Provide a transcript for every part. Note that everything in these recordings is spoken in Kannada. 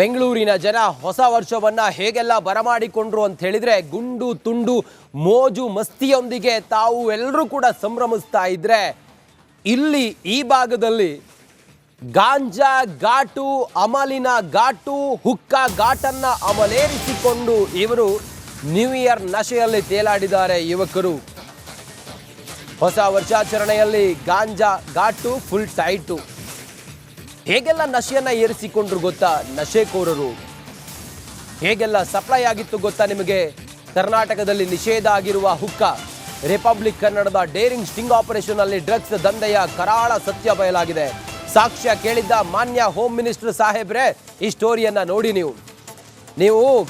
ಬೆಂಗಳೂರಿನ ಜನ ಹೊಸ ವರ್ಷವನ್ನ ಹೇಗೆಲ್ಲ ಬರಮಾಡಿಕೊಂಡ್ರು ಅಂತ ಹೇಳಿದ್ರೆ ಗುಂಡು ತುಂಡು ಮೋಜು ಮಸ್ತಿಯೊಂದಿಗೆ ತಾವು ಎಲ್ಲರೂ ಕೂಡ ಸಂಭ್ರಮಿಸ್ತಾ ಇದ್ರೆ ಇಲ್ಲಿ ಈ ಭಾಗದಲ್ಲಿ ಗಾಂಜಾ ಘಾಟು, ಅಮಲಿನ ಘಾಟು, ಹುಕ್ಕ ಘಾಟನ್ನು ಅಮಲೇರಿಸಿಕೊಂಡು ಇವರು ನ್ಯೂ ಇಯರ್ ನಶೆಯಲ್ಲಿ ತೇಲಾಡಿದ್ದಾರೆ ಯುವಕರು. ಹೊಸ ವರ್ಷಾಚರಣೆಯಲ್ಲಿ ಗಾಂಜಾ ಘಾಟು ಫುಲ್ ಟೈಟು ಹೇಗೆಲ್ಲ ನಶೆಯನ್ನು ಏರಿಸಿಕೊಂಡ್ರು ಗೊತ್ತಾ? ನಶೆಕೋರರು. ಹೇಗೆಲ್ಲ ಸಪ್ಲೈ ಆಗಿತ್ತು ಗೊತ್ತಾ ನಿಮಗೆ? ಕರ್ನಾಟಕದಲ್ಲಿ ನಿಷೇಧ ಆಗಿರುವ ಹುಕ್ಕ. ರಿಪಬ್ಲಿಕ್ ಕನ್ನಡದ ಡೇರಿಂಗ್ ಸ್ಟಿಂಗ್ ಆಪರೇಷನ್ ಅಲ್ಲಿ ಡ್ರಗ್ಸ್ ದಂಧೆಯ ಕರಾಳ ಸತ್ಯ ಬಯಲಾಗಿದೆ. ಸಾಕ್ಷ್ಯ ಕೇಳಿದ್ದ ಮಾನ್ಯ ಹೋಮ್ ಮಿನಿಸ್ಟರ್ ಸಾಹೇಬ್ರೆ, ಈ ಸ್ಟೋರಿಯನ್ನ ನೋಡಿ ನೀವು. ನೀವು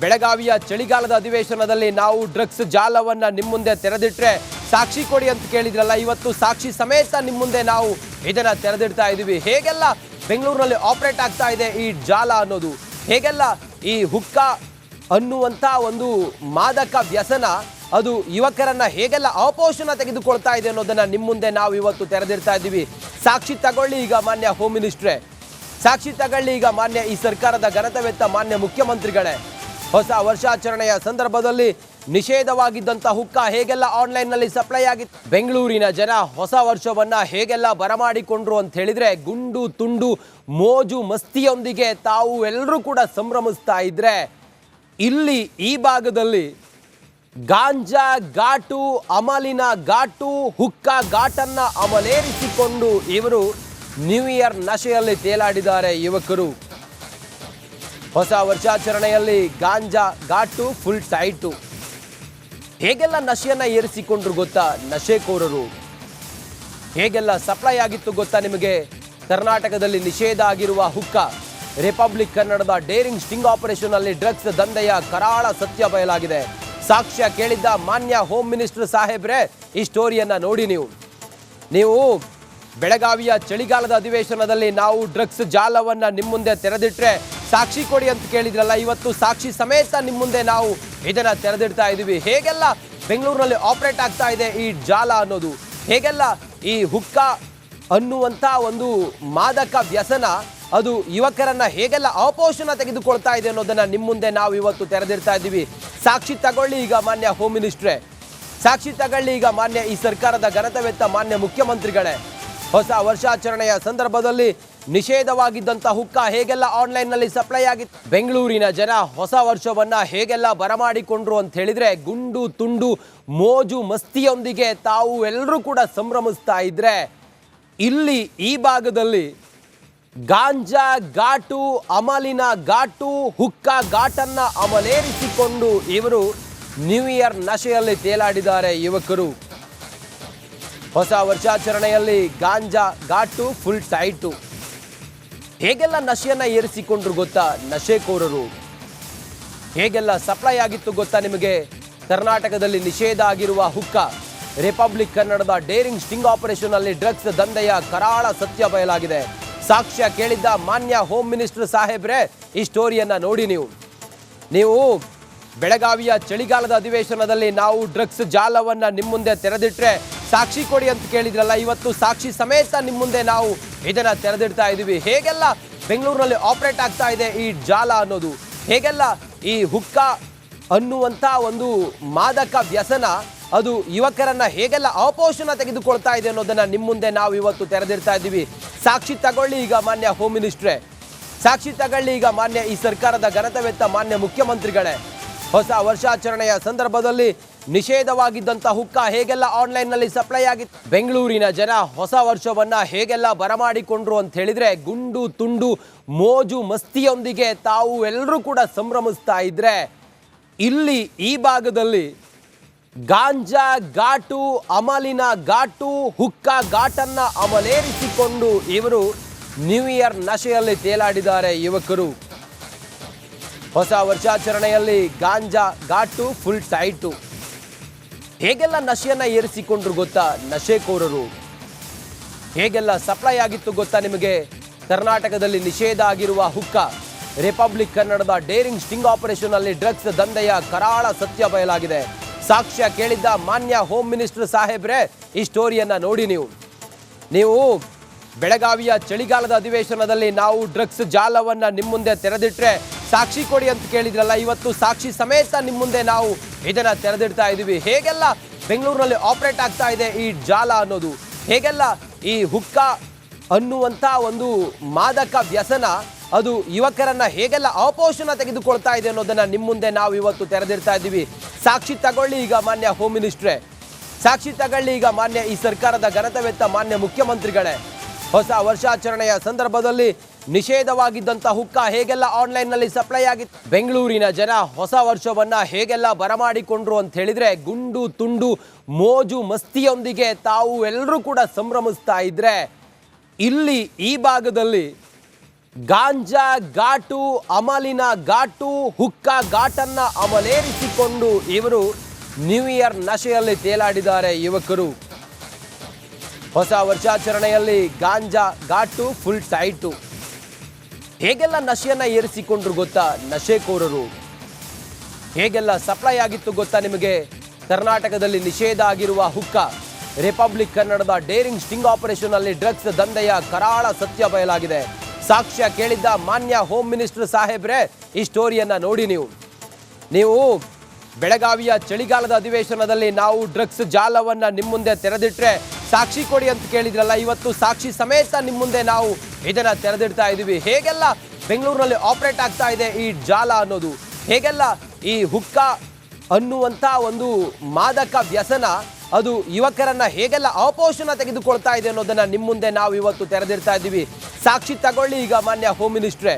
ಬೆಳಗಾವಿಯ ಚಳಿಗಾಲದ ಅಧಿವೇಶನದಲ್ಲಿ ನಾವು ಡ್ರಗ್ಸ್ ಜಾಲವನ್ನ ನಿಮ್ಮ ಮುಂದೆ ತೆರೆದಿಟ್ರೆ ಸಾಕ್ಷಿ ಕೊಡಿ ಅಂತ ಕೇಳಿದ್ರಲ್ಲ, ಇವತ್ತು ಸಾಕ್ಷಿ ಸಮೇತ ನಿಮ್ಮ ಮುಂದೆ ನಾವು ಇದನ್ನ ತೆರೆದಿಡ್ತಾ ಇದೀವಿ. ಹೇಗೆಲ್ಲ ಬೆಂಗಳೂರಿನಲ್ಲಿ ಆಪರೇಟ್ ಆಗ್ತಾ ಇದೆ ಈ ಜಾಲ ಅನ್ನೋದು? ಹೇಗೆಲ್ಲ ಈ ಹುಕ್ಕ ಅನ್ನುವಂಥ ಒಂದು ಮಾದಕ ವ್ಯಸನ ಅದು ಯುವಕರನ್ನ ಹೇಗೆಲ್ಲ ಅಪೋಷಣ ತೆಗೆದುಕೊಳ್ತಾ ಇದೆ ಅನ್ನೋದನ್ನ ನಿಮ್ಮ ಮುಂದೆ ನಾವು ಇವತ್ತು ತೆರೆದಿಡ್ತಾ ಇದ್ದೀವಿ ಸಾಕ್ಷಿ ತಗೊಳ್ಳಿ ಈಗ ಮಾನ್ಯ ಹೋಮ್ ಮಿನಿಸ್ಟ್ರೇ ಸಾಕ್ಷಿ ತಗೊಳ್ಳಿ ಈಗ ಮಾನ್ಯ ಈ ಸರ್ಕಾರದ ಘನತವೆತ್ತ ಮಾನ್ಯ ಮುಖ್ಯಮಂತ್ರಿಗಳೇ. ಹೊಸ ವರ್ಷಾಚರಣೆಯ ಸಂದರ್ಭದಲ್ಲಿ ನಿಷೇಧವಾಗಿದ್ದಂಥ ಹುಕ್ಕ ಹೇಗೆಲ್ಲ ಆನ್ಲೈನ್ನಲ್ಲಿ ಸಪ್ಲೈ ಆಗಿತ್ತು ಬೆಂಗಳೂರಿನ ಜನ ಹೊಸ ವರ್ಷವನ್ನ ಹೇಗೆಲ್ಲ ಬರಮಾಡಿಕೊಂಡ್ರು ಅಂತ ಹೇಳಿದ್ರೆ ಗುಂಡು, ತುಂಡು, ಮೋಜು, ಮಸ್ತಿಯೊಂದಿಗೆ ತಾವು ಎಲ್ಲರೂ ಕೂಡ ಸಂಭ್ರಮಿಸ್ತಾ ಇದ್ರೆ ಇಲ್ಲಿ ಈ ಭಾಗದಲ್ಲಿ ಗಾಂಜಾ ಘಾಟು, ಅಮಲಿನ ಘಾಟು, ಹುಕ್ಕ ಘಾಟನ್ನು ಅಮಲೇರಿಸಿಕೊಂಡು ಇವರು ನ್ಯೂ ಇಯರ್ ನಶೆಯಲ್ಲಿ ತೇಲಾಡಿದ್ದಾರೆ ಯುವಕರು. ಹೊಸ ವರ್ಷಾಚರಣೆಯಲ್ಲಿ ಗಾಂಜಾ ಘಾಟು ಫುಲ್ ಟೈಟು ಹೇಗೆಲ್ಲ ನಶೆಯನ್ನು ಏರಿಸಿಕೊಂಡ್ರು ಗೊತ್ತಾ? ನಶೆಕೋರರು. ಹೇಗೆಲ್ಲ ಸಪ್ಲೈ ಆಗಿತ್ತು ಗೊತ್ತಾ ನಿಮಗೆ? ಕರ್ನಾಟಕದಲ್ಲಿ ನಿಷೇಧ ಆಗಿರುವ ಹುಕ್ಕ. ರಿಪಬ್ಲಿಕ್ ಕನ್ನಡದ ಡೇರಿಂಗ್ ಸ್ಟಿಂಗ್ ಆಪರೇಷನ್ ಅಲ್ಲಿ ಡ್ರಗ್ಸ್ ದಂಧೆಯ ಕರಾಳ ಸತ್ಯ ಬಯಲಾಗಿದೆ. ಸಾಕ್ಷ್ಯ ಕೇಳಿದ್ದ ಮಾನ್ಯ ಹೋಮ್ ಮಿನಿಸ್ಟರ್ ಸಾಹೇಬ್ರೆ, ಈ ಸ್ಟೋರಿಯನ್ನ ನೋಡಿ ನೀವು. ನೀವು ಬೆಳಗಾವಿಯ ಚಳಿಗಾಲದ ಅಧಿವೇಶನದಲ್ಲಿ ನಾವು ಡ್ರಗ್ಸ್ ಜಾಲವನ್ನ ನಿಮ್ಮ ಮುಂದೆ ತೆರೆದಿಟ್ರೆ ಸಾಕ್ಷಿ ಕೊಡಿ ಅಂತ ಕೇಳಿದ್ರಲ್ಲ, ಇವತ್ತು ಸಾಕ್ಷಿ ಸಮೇತ ನಿಮ್ಮ ಮುಂದೆ ನಾವು ಇದನ್ನ ತೆರೆದಿಡ್ತಾ ಇದೀವಿ. ಹೇಗೆಲ್ಲ ಬೆಂಗಳೂರಿನಲ್ಲಿ ಆಪರೇಟ್ ಆಗ್ತಾ ಇದೆ ಈ ಜಾಲ ಅನ್ನೋದು? ಹೇಗೆಲ್ಲ ಈ ಹುಕ್ಕ ಅನ್ನುವಂಥ ಒಂದು ಮಾದಕ ವ್ಯಸನ ಅದು ಯುವಕರನ್ನ ಹೇಗೆಲ್ಲ ಅಪೋಷಣ ತೆಗೆದುಕೊಳ್ತಾ ಇದೆ ಅನ್ನೋದನ್ನ ನಿಮ್ಮ ಮುಂದೆ ನಾವು ಇವತ್ತು ತೆರೆದಿಡ್ತಾ ಇದ್ದೀವಿ ಸಾಕ್ಷಿ ತಗೊಳ್ಳಿ ಈಗ ಮಾನ್ಯ ಹೋಮ್ ಮಿನಿಸ್ಟ್ರೇ ಸಾಕ್ಷಿ ತಗೊಳ್ಳಿ ಈಗ ಮಾನ್ಯ ಈ ಸರ್ಕಾರದ ಘನತವೆತ್ತ ಮಾನ್ಯ ಮುಖ್ಯಮಂತ್ರಿಗಳೇ. ಹೊಸ ವರ್ಷಾಚರಣೆಯ ಸಂದರ್ಭದಲ್ಲಿ ನಿಷೇಧವಾಗಿದ್ದಂಥ ಹುಕ್ಕ ಹೇಗೆಲ್ಲ ಆನ್ಲೈನ್ನಲ್ಲಿ ಸಪ್ಲೈ ಆಗಿತ್ತು ಬೆಂಗಳೂರಿನ ಜನ ಹೊಸ ವರ್ಷವನ್ನ ಹೇಗೆಲ್ಲ ಬರಮಾಡಿಕೊಂಡ್ರು ಅಂತ ಹೇಳಿದ್ರೆ ಗುಂಡು, ತುಂಡು, ಮೋಜು, ಮಸ್ತಿಯೊಂದಿಗೆ ತಾವು ಎಲ್ಲರೂ ಕೂಡ ಸಂಭ್ರಮಿಸ್ತಾ ಇದ್ರೆ ಇಲ್ಲಿ ಈ ಭಾಗದಲ್ಲಿ ಗಾಂಜಾ ಘಾಟು, ಅಮಲಿನ ಘಾಟು, ಹುಕ್ಕ ಘಾಟನ್ನು ಅಮಲೇರಿಸಿಕೊಂಡು ಇವರು ನ್ಯೂ ಇಯರ್ ನಶೆಯಲ್ಲಿ ತೇಲಾಡಿದ್ದಾರೆ ಯುವಕರು. ಹೊಸ ವರ್ಷಾಚರಣೆಯಲ್ಲಿ ಗಾಂಜಾ ಘಾಟು ಫುಲ್ ಟೈಟು ಹೇಗೆಲ್ಲ ನಶೆಯನ್ನು ಏರಿಸಿಕೊಂಡ್ರು ಗೊತ್ತಾ? ನಶೆಕೋರರು. ಹೇಗೆಲ್ಲ ಸಪ್ಲೈ ಆಗಿತ್ತು ಗೊತ್ತಾ ನಿಮಗೆ? ಕರ್ನಾಟಕದಲ್ಲಿ ನಿಷೇಧ ಆಗಿರುವ ಹುಕ್ಕ. ರಿಪಬ್ಲಿಕ್ ಕನ್ನಡದ ಡೇರಿಂಗ್ ಸ್ಟಿಂಗ್ ಆಪರೇಷನ್ ಅಲ್ಲಿ ಡ್ರಗ್ಸ್ ದಂಧೆಯ ಕರಾಳ ಸತ್ಯ ಬಯಲಾಗಿದೆ. ಸಾಕ್ಷ್ಯ ಕೇಳಿದ್ದ ಮಾನ್ಯ ಹೋಮ್ ಮಿನಿಸ್ಟರ್ ಸಾಹೇಬ್ರೆ, ಈ ಸ್ಟೋರಿಯನ್ನ ನೋಡಿ ನೀವು. ನೀವು ಬೆಳಗಾವಿಯ ಚಳಿಗಾಲದ ಅಧಿವೇಶನದಲ್ಲಿ ನಾವು ಡ್ರಗ್ಸ್ ಜಾಲವನ್ನ ನಿಮ್ಮ ಮುಂದೆ ತೆರೆದಿಟ್ರೆ ಸಾಕ್ಷಿ ಕೊಡಿ ಅಂತ ಕೇಳಿದ್ರಲ್ಲ, ಇವತ್ತು ಸಾಕ್ಷಿ ಸಮೇತ ನಿಮ್ಮ ಮುಂದೆ ನಾವು ಇದನ್ನ ತೆರೆದಿಡ್ತಾ ಇದೀವಿ. ಹೇಗೆಲ್ಲ ಬೆಂಗಳೂರಿನಲ್ಲಿ ಆಪರೇಟ್ ಆಗ್ತಾ ಇದೆ ಈ ಜಾಲ ಅನ್ನೋದು? ಹೇಗೆಲ್ಲ ಈ ಹುಕ್ಕ ಅನ್ನುವಂಥ ಒಂದು ಮಾದಕ ವ್ಯಸನ ಅದು ಯುವಕರನ್ನ ಹೇಗೆಲ್ಲ ಅಪೋಷಣ ತೆಗೆದುಕೊಳ್ತಾ ಇದೆ ಅನ್ನೋದನ್ನ ನಿಮ್ಮ ಮುಂದೆ ನಾವು ಇವತ್ತು ತೆರೆದಿಡ್ತಾ ಇದ್ದೀವಿ ಸಾಕ್ಷಿ ತಗೊಳ್ಳಿ ಈಗ ಮಾನ್ಯ ಹೋಮ್ ಮಿನಿಸ್ಟ್ರೇ ಸಾಕ್ಷಿ ತಗೊಳ್ಳಿ ಈಗ ಮಾನ್ಯ ಈ ಸರ್ಕಾರದ ಘನತವೆತ್ತ ಮಾನ್ಯ ಮುಖ್ಯಮಂತ್ರಿಗಳೇ. ಹೊಸ ವರ್ಷಾಚರಣೆಯ ಸಂದರ್ಭದಲ್ಲಿ ನಿಷೇಧವಾಗಿದ್ದಂಥ ಹುಕ್ಕ ಹೇಗೆಲ್ಲ ಆನ್ಲೈನ್ನಲ್ಲಿ ಸಪ್ಲೈ ಆಗಿತ್ತು ಬೆಂಗಳೂರಿನ ಜನ ಹೊಸ ವರ್ಷವನ್ನ ಹೇಗೆಲ್ಲ ಬರಮಾಡಿಕೊಂಡ್ರು ಅಂತ ಹೇಳಿದ್ರೆ ಗುಂಡು, ತುಂಡು, ಮೋಜು, ಮಸ್ತಿಯೊಂದಿಗೆ ತಾವು ಎಲ್ಲರೂ ಕೂಡ ಸಂಭ್ರಮಿಸ್ತಾ ಇದ್ರೆ ಇಲ್ಲಿ ಈ ಭಾಗದಲ್ಲಿ ಗಾಂಜಾ ಘಾಟು, ಅಮಲಿನ ಘಾಟು, ಹುಕ್ಕ ಘಾಟನ್ನು ಅಮಲೇರಿಸಿಕೊಂಡು ಇವರು ನ್ಯೂ ಇಯರ್ ನಶೆಯಲ್ಲಿ ತೇಲಾಡಿದ್ದಾರೆ ಯುವಕರು. ಹೊಸ ವರ್ಷಾಚರಣೆಯಲ್ಲಿ ಗಾಂಜಾ ಘಾಟು ಫುಲ್ ಟೈಟು ಹೇಗೆಲ್ಲ ನಶೆಯನ್ನು ಏರಿಸಿಕೊಂಡ್ರು ಗೊತ್ತಾ? ನಶೆಕೋರರು. ಹೇಗೆಲ್ಲ ಸಪ್ಲೈ ಆಗಿತ್ತು ಗೊತ್ತಾ ನಿಮಗೆ? ಕರ್ನಾಟಕದಲ್ಲಿ ನಿಷೇಧ ಆಗಿರುವ ಹುಕ್ಕ. ರಿಪಬ್ಲಿಕ್ ಕನ್ನಡದ ಡೇರಿಂಗ್ ಸ್ಟಿಂಗ್ ಆಪರೇಷನ್ ಅಲ್ಲಿ ಡ್ರಗ್ಸ್ ದಂಧೆಯ ಕರಾಳ ಸತ್ಯ ಬಯಲಾಗಿದೆ. ಸಾಕ್ಷ್ಯ ಕೇಳಿದ್ದ ಮಾನ್ಯ ಹೋಮ್ ಮಿನಿಸ್ಟರ್ ಸಾಹೇಬ್ರೆ, ಈ ಸ್ಟೋರಿಯನ್ನ ನೋಡಿ ನೀವು. ನೀವು ಬೆಳಗಾವಿಯ ಚಳಿಗಾಲದ ಅಧಿವೇಶನದಲ್ಲಿ ನಾವು ಡ್ರಗ್ಸ್ ಜಾಲವನ್ನ ನಿಮ್ಮ ಮುಂದೆ ತೆರೆದಿಟ್ರೆ ಸಾಕ್ಷಿ ಕೊಡಿ ಅಂತ ಕೇಳಿದ್ರಲ್ಲ, ಇವತ್ತು ಸಾಕ್ಷಿ ಸಮೇತ ನಿಮ್ಮ ಮುಂದೆ ನಾವು ಇದನ್ನ ತೆರೆದಿಡ್ತಾ ಇದ್ದೀವಿ ಹೇಗೆಲ್ಲ ಬೆಂಗಳೂರಿನಲ್ಲಿ ಆಪರೇಟ್ ಆಗ್ತಾ ಇದೆ ಈ ಜಾಲ ಅನ್ನೋದು? ಹೇಗೆಲ್ಲ ಈ ಹುಕ್ಕ ಅನ್ನುವಂಥ ಒಂದು ಮಾದಕ ವ್ಯಸನ ಅದು ಯುವಕರನ್ನ ಹೇಗೆಲ್ಲ ಅಪೋಷಣ ತೆಗೆದುಕೊಳ್ತಾ ಇದೆ ಅನ್ನೋದನ್ನ ನಿಮ್ಮ ಮುಂದೆ ನಾವು ಇವತ್ತು ತೆರೆದಿಡ್ತಾ ಇದ್ದೀವಿ ಸಾಕ್ಷಿ ತಗೊಳ್ಳಿ ಈಗ ಮಾನ್ಯ ಹೋಮ್ ಮಿನಿಸ್ಟ್ರೇ ಸಾಕ್ಷಿ ತಗೊಳ್ಳಿ ಈಗ ಮಾನ್ಯ ಈ ಸರ್ಕಾರದ ಘನತವೆತ್ತ ಮಾನ್ಯ ಮುಖ್ಯಮಂತ್ರಿಗಳೇ. ಹೊಸ ವರ್ಷಾಚರಣೆಯ ಸಂದರ್ಭದಲ್ಲಿ ನಿಷೇಧವಾಗಿದ್ದಂಥ ಹುಕ್ಕ ಹೇಗೆಲ್ಲ ಆನ್ಲೈನ್ನಲ್ಲಿ ಸಪ್ಲೈ ಆಗಿತ್ತು ಬೆಂಗಳೂರಿನ ಜನ ಹೊಸ ವರ್ಷವನ್ನ ಹೇಗೆಲ್ಲ ಬರಮಾಡಿಕೊಂಡ್ರು ಅಂತ ಹೇಳಿದ್ರೆ ಗುಂಡು, ತುಂಡು, ಮೋಜು, ಮಸ್ತಿಯೊಂದಿಗೆ ತಾವು ಎಲ್ಲರೂ ಕೂಡ ಸಂಭ್ರಮಿಸ್ತಾ ಇದ್ರೆ ಇಲ್ಲಿ ಈ ಭಾಗದಲ್ಲಿ ಗಾಂಜಾ ಘಾಟು, ಅಮಲಿನ ಘಾಟು, ಹುಕ್ಕ ಘಾಟನ್ನು ಅಮಲೇರಿಸಿಕೊಂಡು ಇವರು ನ್ಯೂ ಇಯರ್ ನಶೆಯಲ್ಲಿ ತೇಲಾಡಿದ್ದಾರೆ ಯುವಕರು. ಹೊಸ ವರ್ಷಾಚರಣೆಯಲ್ಲಿ ಗಾಂಜಾ ಘಾಟು ಫುಲ್ ಟೈಟು ಹೇಗೆಲ್ಲ ನಶೆಯನ್ನು ಏರಿಸಿಕೊಂಡ್ರು ಗೊತ್ತಾ? ನಶೆಕೋರರು. ಹೇಗೆಲ್ಲ ಸಪ್ಲೈ ಆಗಿತ್ತು ಗೊತ್ತಾ ನಿಮಗೆ? ಕರ್ನಾಟಕದಲ್ಲಿ ನಿಷೇಧ ಆಗಿರುವ ಹುಕ್ಕ. ರಿಪಬ್ಲಿಕ್ ಕನ್ನಡದ ಡೇರಿಂಗ್ ಸ್ಟಿಂಗ್ ಆಪರೇಷನ್ ಅಲ್ಲಿ ಡ್ರಗ್ಸ್ ದಂಧೆಯ ಕರಾಳ ಸತ್ಯ ಬಯಲಾಗಿದೆ. ಸಾಕ್ಷ್ಯ ಕೇಳಿದ್ದ ಮಾನ್ಯ ಹೋಮ್ ಮಿನಿಸ್ಟರ್ ಸಾಹೇಬ್ರೆ, ಈ ಸ್ಟೋರಿಯನ್ನ ನೋಡಿ ನೀವು. ನೀವು ಬೆಳಗಾವಿಯ ಚಳಿಗಾಲದ ಅಧಿವೇಶನದಲ್ಲಿ ನಾವು ಡ್ರಗ್ಸ್ ಜಾಲವನ್ನ ನಿಮ್ಮ ಮುಂದೆ ತೆರೆದಿಟ್ರೆ ಸಾಕ್ಷಿ ಕೊಡಿ ಅಂತ ಕೇಳಿದ್ರಲ್ಲ, ಇವತ್ತು ಸಾಕ್ಷಿ ಸಮೇತ ನಿಮ್ಮ ಮುಂದೆ ನಾವು ಇದನ್ನ ತೆರೆದಿಡ್ತಾ ಇದ್ದೀವಿ ಹೇಗೆಲ್ಲ ಬೆಂಗಳೂರಿನಲ್ಲಿ ಆಪರೇಟ್ ಆಗ್ತಾ ಇದೆ ಈ ಜಾಲ ಅನ್ನೋದು? ಹೇಗೆಲ್ಲ ಈ ಹುಕ್ಕ ಅನ್ನುವಂಥ ಒಂದು ಮಾದಕ ವ್ಯಸನ ಅದು ಯುವಕರನ್ನ ಹೇಗೆಲ್ಲ ಅಪೋಷಣ ತೆಗೆದುಕೊಳ್ತಾ ಇದೆ ಅನ್ನೋದನ್ನ ನಿಮ್ಮ ಮುಂದೆ ನಾವು ಇವತ್ತು ತೆರೆದಿಡ್ತಾ ಇದ್ದೀವಿ ಸಾಕ್ಷಿ ತಗೊಳ್ಳಿ ಈಗ ಮಾನ್ಯ ಹೋಮ್ ಮಿನಿಸ್ಟ್ರೇ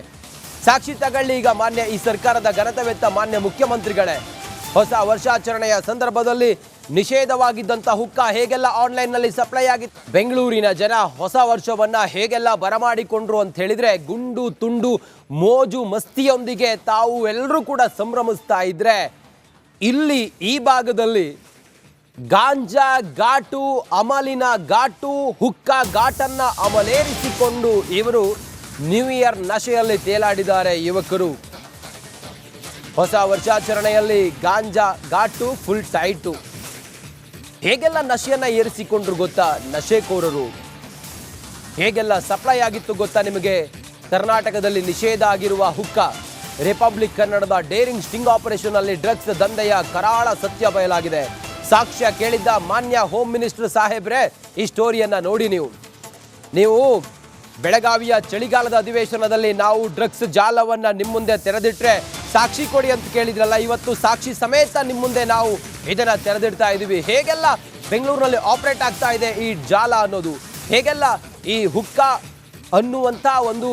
ಸಾಕ್ಷಿ ತಗೊಳ್ಳಿ ಈಗ ಮಾನ್ಯ ಈ ಸರ್ಕಾರದ ಘನತವೆತ್ತ ಮಾನ್ಯ ಮುಖ್ಯಮಂತ್ರಿಗಳೇ. ಹೊಸ ವರ್ಷಾಚರಣೆಯ ಸಂದರ್ಭದಲ್ಲಿ ನಿಷೇಧವಾಗಿದ್ದಂಥ ಹುಕ್ಕ ಹೇಗೆಲ್ಲ ಆನ್ಲೈನ್ನಲ್ಲಿ ಸಪ್ಲೈ ಆಗಿತ್ತು ಬೆಂಗಳೂರಿನ ಜನ ಹೊಸ ವರ್ಷವನ್ನ ಹೇಗೆಲ್ಲ ಬರಮಾಡಿಕೊಂಡ್ರು ಅಂತ ಹೇಳಿದ್ರೆ ಗುಂಡು, ತುಂಡು, ಮೋಜು, ಮಸ್ತಿಯೊಂದಿಗೆ ತಾವು ಎಲ್ಲರೂ ಕೂಡ ಸಂಭ್ರಮಿಸ್ತಾ ಇದ್ರೆ ಇಲ್ಲಿ ಈ ಭಾಗದಲ್ಲಿ ಗಾಂಜಾ ಘಾಟು, ಅಮಲಿನ ಘಾಟು, ಹುಕ್ಕ ಘಾಟನ್ನು ಅಮಲೇರಿಸಿಕೊಂಡು ಇವರು ನ್ಯೂ ಇಯರ್ ನಶೆಯಲ್ಲಿ ತೇಲಾಡಿದ್ದಾರೆ ಯುವಕರು. ಹೊಸ ವರ್ಷಾಚರಣೆಯಲ್ಲಿ ಗಾಂಜಾ ಘಾಟು ಫುಲ್ ಟೈಟು ಹೇಗೆಲ್ಲ ನಶೆಯನ್ನು ಏರಿಸಿಕೊಂಡ್ರು ಗೊತ್ತಾ? ನಶೆಕೋರರು. ಹೇಗೆಲ್ಲ ಸಪ್ಲೈ ಆಗಿತ್ತು ಗೊತ್ತಾ ನಿಮಗೆ? ಕರ್ನಾಟಕದಲ್ಲಿ ನಿಷೇಧ ಆಗಿರುವ ಹುಕ್ಕ. ರಿಪಬ್ಲಿಕ್ ಕನ್ನಡದ ಡೇರಿಂಗ್ ಸ್ಟಿಂಗ್ ಆಪರೇಷನ್ ಅಲ್ಲಿ ಡ್ರಗ್ಸ್ ದಂಧೆಯ ಕರಾಳ ಸತ್ಯ ಬಯಲಾಗಿದೆ. ಸಾಕ್ಷ್ಯ ಕೇಳಿದ್ದ ಮಾನ್ಯ ಹೋಮ್ ಮಿನಿಸ್ಟರ್ ಸಾಹೇಬ್ರೆ, ಈ ಸ್ಟೋರಿಯನ್ನ ನೋಡಿ ನೀವು. ನೀವು ಬೆಳಗಾವಿಯ ಚಳಿಗಾಲದ ಅಧಿವೇಶನದಲ್ಲಿ ನಾವು ಡ್ರಗ್ಸ್ ಜಾಲವನ್ನ ನಿಮ್ಮ ಮುಂದೆ ತೆರೆದಿಟ್ರೆ ಸಾಕ್ಷಿ ಕೊಡಿ ಅಂತ ಕೇಳಿದ್ರಲ್ಲ, ಇವತ್ತು ಸಾಕ್ಷಿ ಸಮೇತ ನಿಮ್ಮ ಮುಂದೆ ನಾವು ಇದನ್ನ ತೆರೆದಿಡ್ತಾ ಇದ್ದೀವಿ ಹೇಗೆಲ್ಲ ಬೆಂಗಳೂರಿನಲ್ಲಿ ಆಪರೇಟ್ ಆಗ್ತಾ ಇದೆ ಈ ಜಾಲ ಅನ್ನೋದು? ಹೇಗೆಲ್ಲ ಈ ಹುಕ್ಕ ಅನ್ನುವಂಥ ಒಂದು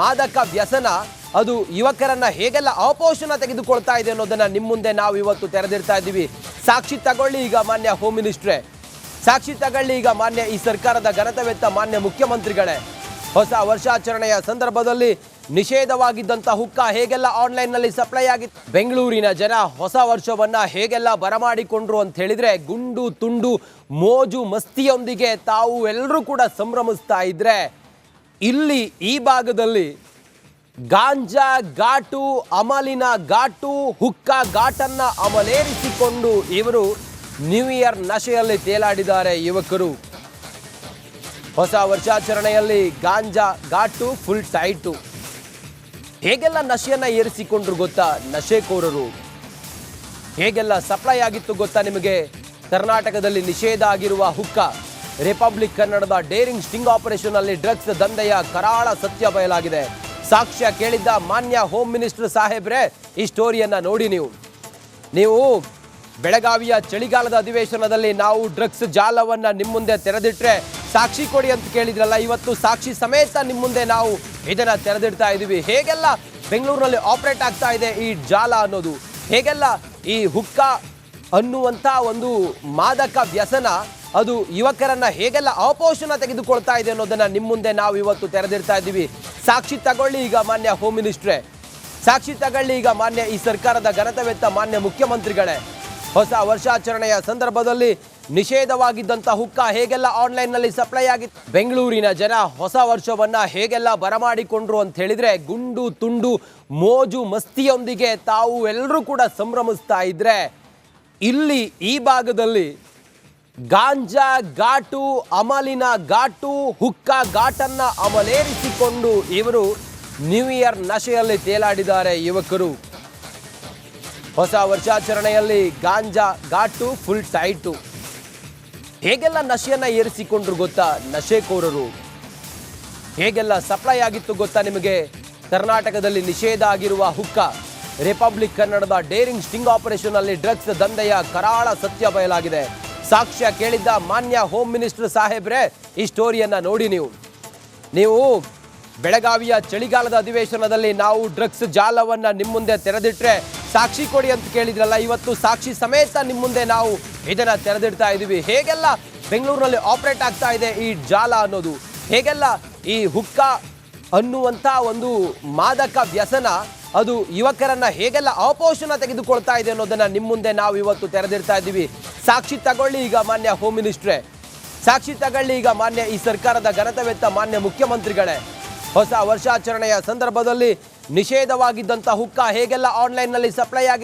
ಮಾದಕ ವ್ಯಸನ ಅದು ಯುವಕರನ್ನ ಹೇಗೆಲ್ಲ ಅಪೋಷಣ ತೆಗೆದುಕೊಳ್ತಾ ಇದೆ ಅನ್ನೋದನ್ನ ನಿಮ್ಮ ಮುಂದೆ ನಾವು ಇವತ್ತು ತೆರೆದಿಡ್ತಾ ಇದ್ದೀವಿ ಸಾಕ್ಷಿ ತಗೊಳ್ಳಿ ಈಗ ಮಾನ್ಯ ಹೋಮ್ ಮಿನಿಸ್ಟ್ರೇ ಸಾಕ್ಷಿ ತಗೊಳ್ಳಿ ಈಗ ಮಾನ್ಯ ಈ ಸರ್ಕಾರದ ಘನತವೆತ್ತ ಮಾನ್ಯ ಮುಖ್ಯಮಂತ್ರಿಗಳೇ. ಹೊಸ ವರ್ಷಾಚರಣೆಯ ಸಂದರ್ಭದಲ್ಲಿ ನಿಷೇಧವಾಗಿದ್ದಂಥ ಹುಕ್ಕ ಹೇಗೆಲ್ಲ ಆನ್ಲೈನ್ನಲ್ಲಿ ಸಪ್ಲೈ ಆಗಿತ್ತು ಬೆಂಗಳೂರಿನ ಜನ ಹೊಸ ವರ್ಷವನ್ನ ಹೇಗೆಲ್ಲ ಬರಮಾಡಿಕೊಂಡ್ರು ಅಂತ ಹೇಳಿದ್ರೆ ಗುಂಡು, ತುಂಡು, ಮೋಜು, ಮಸ್ತಿಯೊಂದಿಗೆ ತಾವು ಎಲ್ಲರೂ ಕೂಡ ಸಂಭ್ರಮಿಸ್ತಾ ಇದ್ರೆ ಇಲ್ಲಿ ಈ ಭಾಗದಲ್ಲಿ ಗಾಂಜಾ ಘಾಟು, ಅಮಲಿನ ಘಾಟು, ಹುಕ್ಕ ಘಾಟನ್ನು ಅಮಲೇರಿಸಿಕೊಂಡು ಇವರು ನ್ಯೂ ಇಯರ್ ನಶೆಯಲ್ಲಿ ತೇಲಾಡಿದ್ದಾರೆ ಯುವಕರು. ಹೊಸ ವರ್ಷಾಚರಣೆಯಲ್ಲಿ ಗಾಂಜಾ ಘಾಟು ಫುಲ್ ಟೈಟು ಹೇಗೆಲ್ಲ ನಶೆಯನ್ನು ಏರಿಸಿಕೊಂಡ್ರು ಗೊತ್ತಾ? ನಶೆಕೋರರು. ಹೇಗೆಲ್ಲ ಸಪ್ಲೈ ಆಗಿತ್ತು ಗೊತ್ತಾ ನಿಮಗೆ? ಕರ್ನಾಟಕದಲ್ಲಿ ನಿಷೇಧ ಆಗಿರುವ ಹುಕ್ಕ. ರಿಪಬ್ಲಿಕ್ ಕನ್ನಡದ ಡೇರಿಂಗ್ ಸ್ಟಿಂಗ್ ಆಪರೇಷನ್ ಅಲ್ಲಿ ಡ್ರಗ್ಸ್ ದಂಧೆಯ ಕರಾಳ ಸತ್ಯ ಬಯಲಾಗಿದೆ. ಸಾಕ್ಷ್ಯ ಕೇಳಿದ್ದ ಮಾನ್ಯ ಹೋಮ್ ಮಿನಿಸ್ಟರ್ ಸಾಹೇಬ್ರೆ, ಈ ಸ್ಟೋರಿಯನ್ನ ನೋಡಿ ನೀವು. ನೀವು ಬೆಳಗಾವಿಯ ಚಳಿಗಾಲದ ಅಧಿವೇಶನದಲ್ಲಿ ನಾವು ಡ್ರಗ್ಸ್ ಜಾಲವನ್ನ ನಿಮ್ಮ ಮುಂದೆ ತೆರೆದಿಟ್ರೆ ಸಾಕ್ಷಿ ಕೊಡಿ ಅಂತ ಕೇಳಿದ್ರಲ್ಲ, ಇವತ್ತು ಸಾಕ್ಷಿ ಸಮೇತ ನಿಮ್ಮ ಮುಂದೆ ನಾವು ಇದನ್ನ ತೆರೆದಿಡ್ತಾ ಇದ್ದೀವಿ ಹೇಗೆಲ್ಲ ಬೆಂಗಳೂರಿನಲ್ಲಿ ಆಪರೇಟ್ ಆಗ್ತಾ ಇದೆ ಈ ಜಾಲ ಅನ್ನೋದು? ಹೇಗೆಲ್ಲ ಈ ಹುಕ್ಕ ಅನ್ನುವಂಥ ಒಂದು ಮಾದಕ ವ್ಯಸನ ಅದು ಯುವಕರನ್ನ ಹೇಗೆಲ್ಲ ಅಪೋಷಣ ತೆಗೆದುಕೊಳ್ತಾ ಇದೆ ಅನ್ನೋದನ್ನ ನಿಮ್ಮ ಮುಂದೆ ನಾವು ಇವತ್ತು ತೆರೆದಿಡ್ತಾ ಇದ್ದೀವಿ ಸಾಕ್ಷಿ ತಗೊಳ್ಳಿ ಈಗ ಮಾನ್ಯ ಹೋಮ್ ಮಿನಿಸ್ಟ್ರೇ ಸಾಕ್ಷಿ ತಗೊಳ್ಳಿ ಈಗ ಮಾನ್ಯ ಈ ಸರ್ಕಾರದ ಘನತವೆತ್ತ ಮಾನ್ಯ ಮುಖ್ಯಮಂತ್ರಿಗಳೇ. ಹೊಸ ವರ್ಷಾಚರಣೆಯ ಸಂದರ್ಭದಲ್ಲಿ ನಿಷೇಧವಾಗಿದ್ದಂಥ ಹುಕ್ಕ ಹೇಗೆಲ್ಲ ಆನ್ಲೈನ್ನಲ್ಲಿ ಸಪ್ಲೈ ಆಗಿತ್ತು ಬೆಂಗಳೂರಿನ ಜನ ಹೊಸ ವರ್ಷವನ್ನ ಹೇಗೆಲ್ಲ ಬರಮಾಡಿಕೊಂಡ್ರು ಅಂತ ಹೇಳಿದ್ರೆ ಗುಂಡು, ತುಂಡು, ಮೋಜು, ಮಸ್ತಿಯೊಂದಿಗೆ ತಾವು ಎಲ್ಲರೂ ಕೂಡ ಸಂಭ್ರಮಿಸ್ತಾ ಇದ್ರೆ ಇಲ್ಲಿ ಈ ಭಾಗದಲ್ಲಿ ಗಾಂಜಾ ಘಾಟು, ಅಮಲಿನ ಘಾಟು, ಹುಕ್ಕ ಘಾಟನ್ನು ಅಮಲೇರಿಸಿಕೊಂಡು ಇವರು ನ್ಯೂ ಇಯರ್ ನಶೆಯಲ್ಲಿ ತೇಲಾಡಿದ್ದಾರೆ ಯುವಕರು. ಹೊಸ ವರ್ಷಾಚರಣೆಯಲ್ಲಿ ಗಾಂಜಾ ಘಾಟು ಫುಲ್ ಟೈಟು ಹೇಗೆಲ್ಲ ನಶೆಯನ್ನು ಏರಿಸಿಕೊಂಡ್ರು ಗೊತ್ತಾ? ನಶೆಕೋರರು. ಹೇಗೆಲ್ಲ ಸಪ್ಲೈ ಆಗಿತ್ತು ಗೊತ್ತಾ ನಿಮಗೆ? ಕರ್ನಾಟಕದಲ್ಲಿ ನಿಷೇಧ ಆಗಿರುವ ಹುಕ್ಕ. ರಿಪಬ್ಲಿಕ್ ಕನ್ನಡದ ಡೇರಿಂಗ್ ಸ್ಟಿಂಗ್ ಆಪರೇಷನ್ ಅಲ್ಲಿ ಡ್ರಗ್ಸ್ ದಂಧೆಯ ಕರಾಳ ಸತ್ಯ ಬಯಲಾಗಿದೆ. ಸಾಕ್ಷ್ಯ ಕೇಳಿದ್ದ ಮಾನ್ಯ ಹೋಮ್ ಮಿನಿಸ್ಟರ್ ಸಾಹೇಬ್ರೆ, ಈ ಸ್ಟೋರಿಯನ್ನ ನೋಡಿ ನೀವು. ನೀವು ಬೆಳಗಾವಿಯ ಚಳಿಗಾಲದ ಅಧಿವೇಶನದಲ್ಲಿ ನಾವು ಡ್ರಗ್ಸ್ ಜಾಲವನ್ನ ನಿಮ್ಮ ಮುಂದೆ ತೆರೆದಿಟ್ರೆ ಸಾಕ್ಷಿ ಕೊಡಿ ಅಂತ ಕೇಳಿದ್ರಲ್ಲ, ಇವತ್ತು ಸಾಕ್ಷಿ ಸಮೇತ ನಿಮ್ಮ ಮುಂದೆ ನಾವು ಇದನ್ನ ತೆರೆದಿಡ್ತಾ ಇದೀವಿ. ಹೇಗೆಲ್ಲ ಬೆಂಗಳೂರಿನಲ್ಲಿ ಆಪರೇಟ್ ಆಗ್ತಾ ಇದೆ ಈ ಜಾಲ ಅನ್ನೋದು? ಹೇಗೆಲ್ಲ ಈ ಹುಕ್ಕ ಅನ್ನುವಂಥ ಒಂದು ಮಾದಕ ವ್ಯಸನ ಅದು ಯುವಕರನ್ನ ಹೇಗೆಲ್ಲ ಅಪೋಷಣ ತೆಗೆದುಕೊಳ್ತಾ ಇದೆ ಅನ್ನೋದನ್ನ ನಿಮ್ಮ ಮುಂದೆ ನಾವು ಇವತ್ತು ತೆರೆದಿಡ್ತಾ ಇದ್ದೀವಿ ಸಾಕ್ಷಿ ತಗೊಳ್ಳಿ ಈಗ ಮಾನ್ಯ ಹೋಮ್ ಮಿನಿಸ್ಟ್ರೇ ಸಾಕ್ಷಿ ತಗೊಳ್ಳಿ ಈಗ ಮಾನ್ಯ ಈ ಸರ್ಕಾರದ ಘನತವೆತ್ತ ಮಾನ್ಯ ಮುಖ್ಯಮಂತ್ರಿಗಳೇ. ಹೊಸ ವರ್ಷಾಚರಣೆಯ ಸಂದರ್ಭದಲ್ಲಿ ನಿಷೇಧವಾಗಿದ್ದಂಥ ಹುಕ್ಕ ಹೇಗೆಲ್ಲ ಆನ್ಲೈನ್ನಲ್ಲಿ ಸಪ್ಲೈ ಆಗಿ